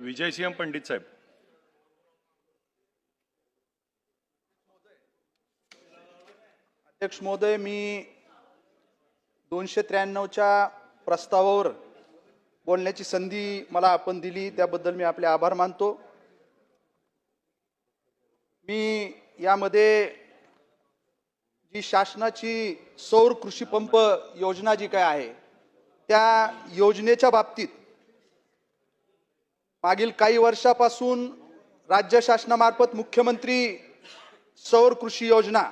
विजयसिंह पंडित साहेब. अध्यक्ष महोदय मी दोनशे त्र्याण्णवच्या प्रस्तावावर बोलण्याची संधी मला आपण दिली त्याबद्दल मी आपले आभार मानतो. मी यामध्ये जी शासनाची सौर कृषी पंप योजना जी काय आहे त्या योजनेच्या बाबतीत मागील काही वर्षापासून राज्य शासनामार्फत मुख्यमंत्री सौर कृषी योजना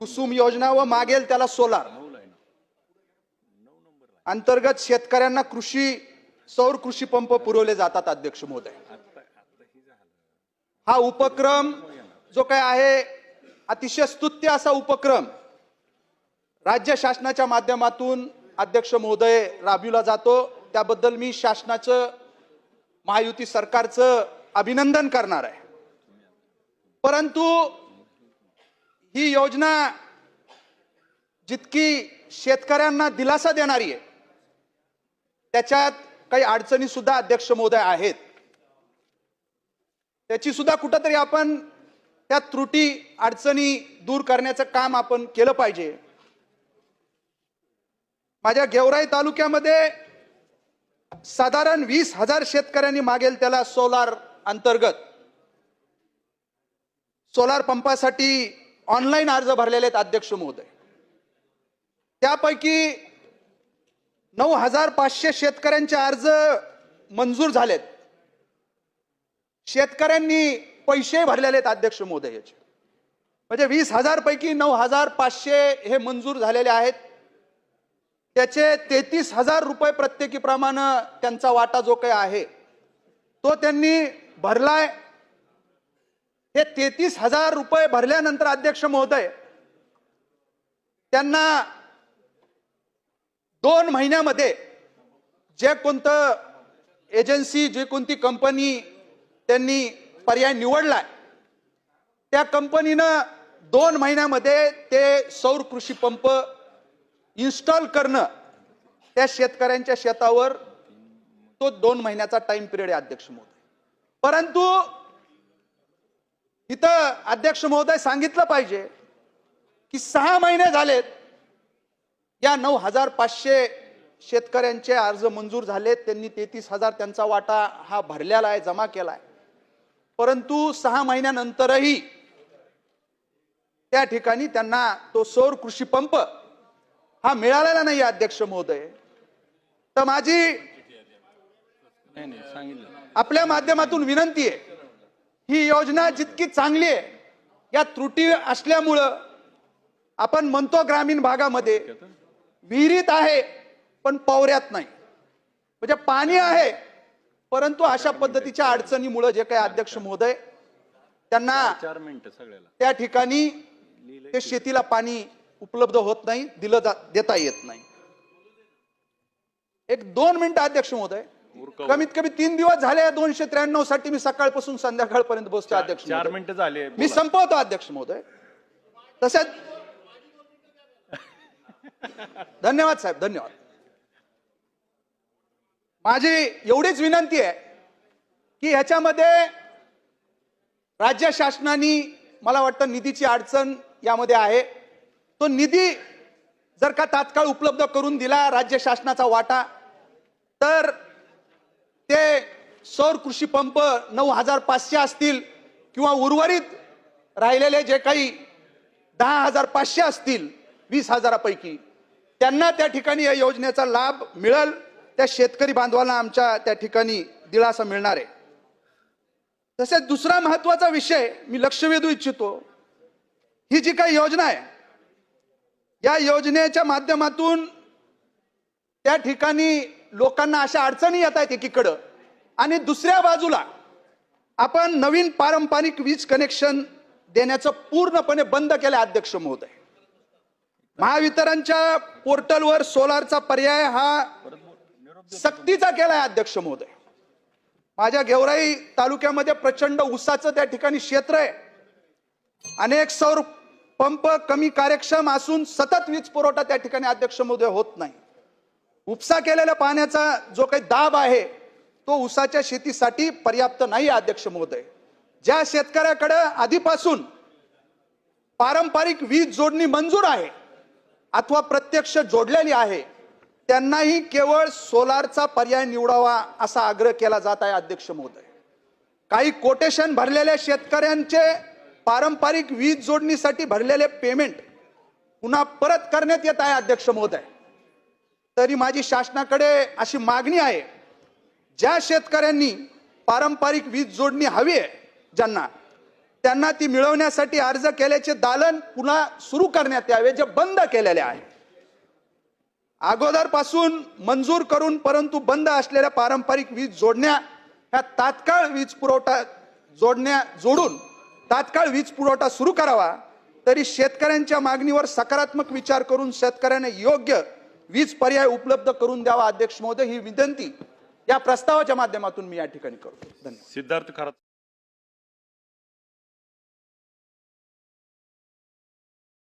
कुसुम योजना व मागेल त्याला सोलार. अंतर्गत शेतकऱ्यांना कृषी सौर कृषी पंप पुरवले जातात अध्यक्ष महोदय. हा उपक्रम जो काय आहे अतिशय स्तुत्य असा उपक्रम राज्य शासनाच्या माध्यमातून अध्यक्ष महोदय राबविला जातो. त्याबद्दल मी शासनाचं महायुती सरकारचं अभिनंदन करणार आहे. परंतु ही योजना जितकी शेतकऱ्यांना दिलासा देणारी आहे त्याच्यात काही अडचणी सुद्धा अध्यक्ष महोदय आहेत. त्याची सुद्धा कुठंतरी आपण त्या त्रुटी अडचणी दूर करण्याचं काम आपण केलं पाहिजे. माझ्या गेवराई तालुक्यामध्ये साधारण वीस हजार शेतकऱ्यांनी मागेल त्याला सोलार अंतर्गत. सोलार पंपासाठी ऑनलाईन अर्ज भरलेले आहेत अध्यक्ष महोदय. त्यापैकी नऊ हजार पाचशे शेतकऱ्यांचे अर्ज मंजूर झालेत. शेतकऱ्यांनी पैसे भरलेले आहेत अध्यक्ष महोदय याचे. म्हणजे वीस हजार पैकी नऊ हजार पाचशे हे मंजूर झालेले आहेत. त्याचे तेहतीस हजार रुपये प्रत्येकीप्रमाणं त्यांचा वाटा जो काही आहे तो त्यांनी भरलाय. हे तेहतीस हजार रुपये भरल्यानंतर अध्यक्ष महोदय त्यांना दोन महिन्यामध्ये जे कोणतं एजन्सी जे कोणती कंपनी त्यांनी पर्याय निवडलाय त्या कंपनीनं दोन महिन्यामध्ये ते सौर कृषी पंप इन्स्टॉल करणं त्या शेतकऱ्यांच्या शेतावर तो दोन महिन्याचा टाइम पिरियड आहे अध्यक्ष महोदय. परंतु इथं अध्यक्ष महोदय सांगितलं पाहिजे की सहा महिने झालेत. या नऊ हजार पाचशे शेतकऱ्यांचे अर्ज मंजूर झालेत. त्यांनी तेहतीस हजार त्यांचा वाटा हा भरलेला आहे जमा केला आहे. परंतु सहा महिन्यानंतरही त्या ठिकाणी त्यांना तो सौर कृषी पंप हा मिळालेला नाही अध्यक्ष महोदय. तर माझी नाही नाही सांगितलं. आपल्या माध्यमातून विनंती आहे. ही योजना जितकी चांगली आहे या त्रुटी असल्यामुळं आपण म्हणतो ग्रामीण भागामध्ये विहिरीत आहे पण पवऱ्यात नाही. म्हणजे पाणी आहे परंतु अशा पद्धतीच्या अडचणीमुळे जे काही अध्यक्ष महोदय त्यांना चार मिनिटं सगळ्याला. त्या ठिकाणी ते शेतीला पाणी उपलब्ध होत नाही दिलं देता येत नाही. एक दोन मिनिटं अध्यक्ष महोदय. कमीत कमी तीन दिवस झाले दोनशे त्र्याण्णवसाठी मी सकाळपासून संध्याकाळपर्यंत बसतो अध्यक्ष चार. मिनिटं झाले. मी संपवतो अध्यक्ष महोदय. तसेच धन्यवाद साहेब धन्यवाद. माझी एवढीच विनंती आहे की ह्याच्यामध्ये राज्य शासनाने मला वाटतं निधीची अडचण यामध्ये आहे. तो निधी जर का तात्काळ उपलब्ध करून दिला राज्य शासनाचा वाटा तर ते सौर कृषी पंप नऊ हजार पाचशे असतील किंवा उर्वरित राहिलेले जे काही दहा हजार पाचशे असतील वीस हजारापैकी त्यांना त्या ठिकाणी या योजनेचा लाभ मिळेल. त्या शेतकरी बांधवांना आमच्या त्या ठिकाणी दिलासा मिळणार आहे. तसेच दुसरा महत्त्वाचा विषय मी लक्ष वेधू इच्छितो. ही जी काही योजना आहे या योजनेच्या माध्यमातून त्या ठिकाणी लोकांना अशा अडचणी येत आहेत एकीकडं. आणि दुसऱ्या बाजूला आपण नवीन पारंपरिक वीज कनेक्शन देण्याचं पूर्णपणे बंद केलं अध्यक्ष महोदय. महावितरणच्या पोर्टलवर सोलारचा पर्याय हा सक्तीचा केलाय अध्यक्ष महोदय. माझ्या गेवराई तालुक्यामध्ये प्रचंड उसाचं त्या ठिकाणी क्षेत्र आहे. अनेक सौर पंप कमी कार्यक्षम असून सतत वीज पुरवठा त्या ठिकाणी अध्यक्ष महोदय होत नाही. उपसा केलेल्या पाण्याचा जो काही दाब आहे तो उसाच्या शेतीसाठी पर्याप्त नाही अध्यक्ष महोदय. ज्या शेतकऱ्याकडे आधीपासून पारंपरिक वीज जोडणी मंजूर आहे अथवा प्रत्यक्ष जोडलेली आहे त्यांनाही केवळ सोलारचा पर्याय निवडावा असा आग्रह केला जात आहे अध्यक्ष महोदय. काही कोटेशन भरलेल्या शेतकऱ्यांचे पारंपरिक वीज जोडणीसाठी भरलेले पेमेंट पुन्हा परत करण्यात येत आहे अध्यक्ष महोदय. तरी माझी शासनाकडे अशी मागणी आहे ज्या शेतकऱ्यांनी पारंपरिक वीज जोडणी हवी आहे ज्यांना त्यांना ती मिळवण्यासाठी अर्ज केल्याचे दालन पुन्हा सुरू करण्यात यावे जे बंद केलेले आहे. अगोदरपासून मंजूर करून परंतु बंद असलेल्या पारंपरिक वीज जोडण्या ह्या तात्काळ वीज पुरवठा जोडण्या जोडून तात्काळ वीज पुरवठा सुरू करावा तरी शेतकऱ्यांच्या मागणीवर सकारात्मक विचार करून शेतकऱ्यांना योग्य वीज पर्याय उपलब्ध करून द्यावा अध्यक्ष महोदय ही विनंती या प्रस्तावाच्या माध्यमातून मी या ठिकाणी करतो. धन्यवाद. सिद्धार्थ खरात